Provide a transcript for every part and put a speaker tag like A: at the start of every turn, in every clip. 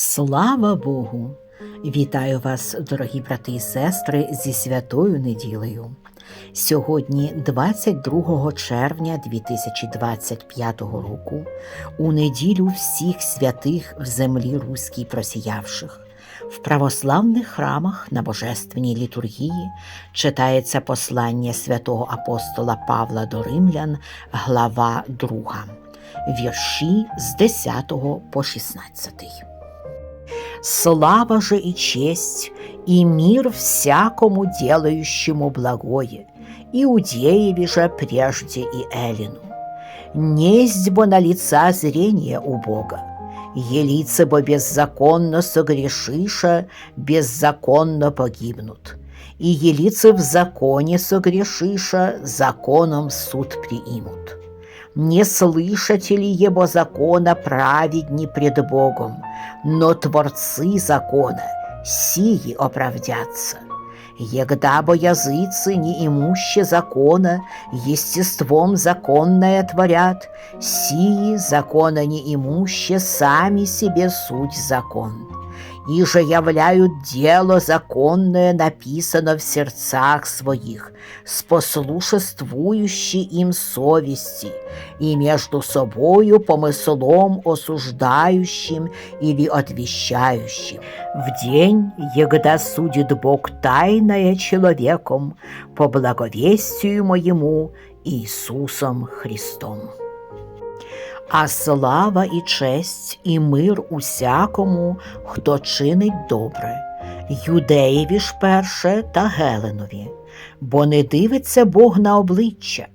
A: Слава Богу! Вітаю вас, дорогі брати і сестри, зі святою неділею. Сьогодні, 22 червня 2025 року, у неділю всіх святих в землі руській просіявших. В православних храмах на божественній літургії читається послання святого апостола Павла до Римлян, глава 2, вірші з 10 по 16. Слава же и честь, и мир всякому делающему благое, Иудееве же прежде и Эллину. Несть бо на лица зрение у Бога, елицы бо беззаконно согрешиша, беззаконно погибнут, и елицы в законе согрешиша, законом суд приимут. Не слышите ли его закона праведни пред Богом, но творцы закона, сии оправдятся. Егда бо языцы неимуще закона, естеством законное творят, сии закона неимуще сами себе суть закон. И же являют дело законное, написано в сердцах своих, спослушествующей им совести, и между собою помыслом осуждающим или отвещающим. В день, егда судит Бог тайное человеком по благовестию моему Иисусом Христом. А слава і честь, і мир усякому, хто чинить добре, юдеєві ж перше та Геленові, бо не дивиться Бог на обличчя,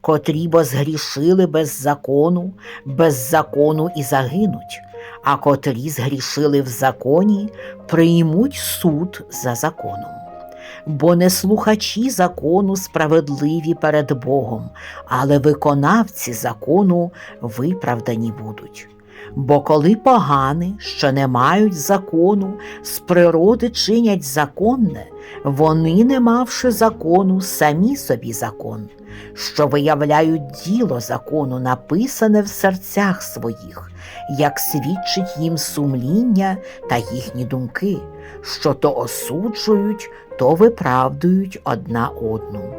A: котрі бо згрішили без закону, без закону і загинуть, а котрі згрішили в законі, приймуть суд за законом. Бо не слухачі закону справедливі перед Богом, але виконавці закону виправдані будуть. Бо коли погани, що не мають закону, з природи чинять законне, вони, не мавши закону, самі собі закон, що виявляють діло закону, написане в серцях своїх, як свідчить їм сумління та їхні думки, що то осуджують, то виправдують одна одну.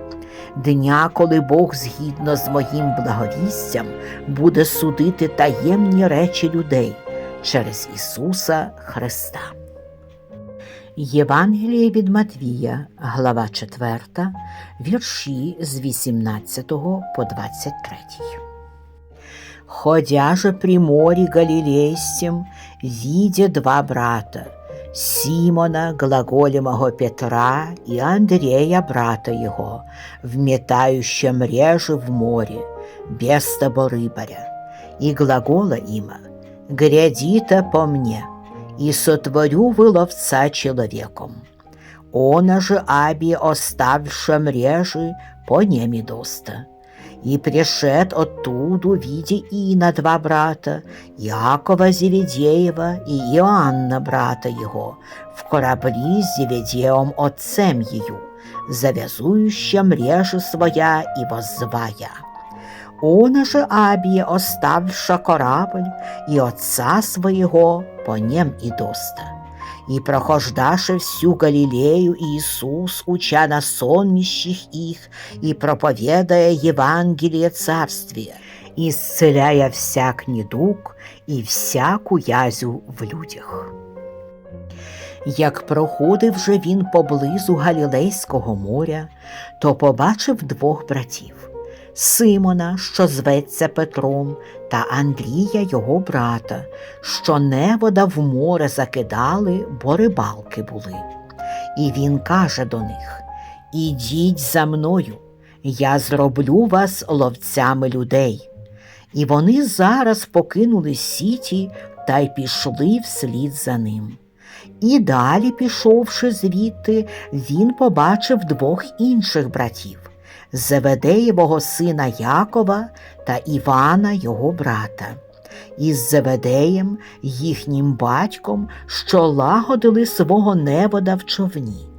A: Дня, коли Бог згідно з моїм благовістям буде судити таємні речі людей через Ісуса Христа. Євангеліє від Матвія, глава 4, вірші з 18 по 23. Ходя же при морі Галілейським, видя два брата, Симона, глаголемого Петра и Андрея, брата его, вметающие мрежи в море, без того рыбаря, и глагола има, «Грядите по мне, и сотворю вы ловца человеком». Она же аби оставивши мрежи, по неми доста. И пришед оттуда, видя Ина два брата, Якова Зеведеева и Иоанна, брата его, в корабли с Зеведеем отцем ее, завязующая мрежи своя и воззвая. Он же Абия, оставивши корабль, и отца своего по нем и доста. И прохождаше всю Галилею Иисус, уча на сонмищих их, и проповедая Евангелие Царствия, исцеляя всяк недуг і всяку язю в людях. Як проходив же він поблизу Галілейського моря, то побачив двох братів Симона, що зветься Петром, та Андрія, його брата, що невода в море закидали, бо рибалки були. І він каже до них Ідіть за мною, я зроблю вас ловцями людей. І вони зараз покинули сіті та й пішли вслід за ним. І далі, пішовши звідти, він побачив двох інших братів Зеведеєвого сина Якова та Івана його брата. Із Зеведеєм, їхнім батьком, що лагодили свого невода в човні,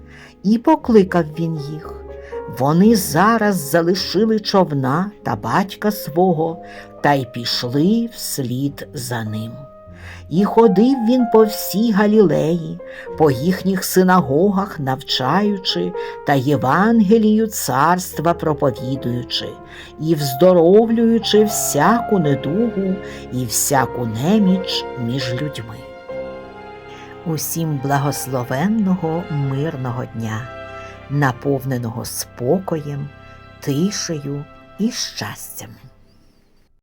A: і покликав він їх. Вони зараз залишили човна та батька свого та й пішли вслід за ним. І ходив він по всій Галілеї, по їхніх синагогах навчаючи та Євангелію царства проповідуючи, і вздоровлюючи всяку недугу і всяку неміч між людьми. Усім благословенного мирного дня, наповненого спокоєм, тишею і щастям.